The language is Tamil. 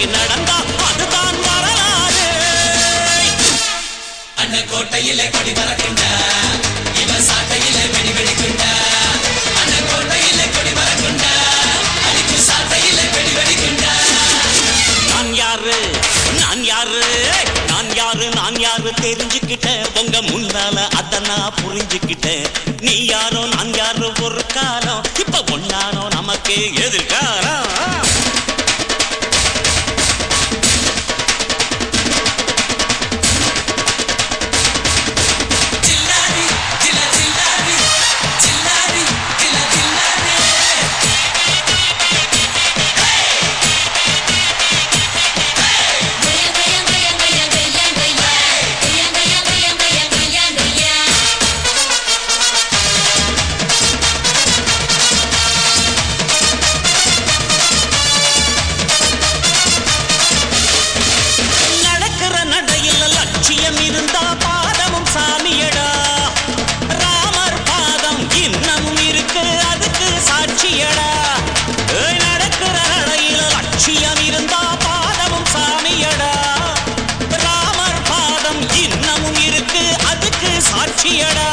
இன்னைக்கு நடந்தா அதுதான் வரலாறு. அண்ணன் கோட்டையிலே கொடி பறக்கின்ற இவன் சாட்டையிலே வெடி வெடிக்கின்ற. அண்ணன் கொடி பறக்கின்ற அழிக்கு சாட்டையிலே வெடி வெடிக்கின்ற. நான் யாரு? நான் யாரு? நான் யாரு? நான் யாரு? தெரிஞ்சுக்கிட்ட உங்க முன்னால அத நான் புரிஞ்சுக்கிட்டேன். நீ யாரோ? நான் யாரோ? ஒரு காலம். இப்ப ஒன்னானோ நமக்கு எதிர்காலம். சாட்சியடா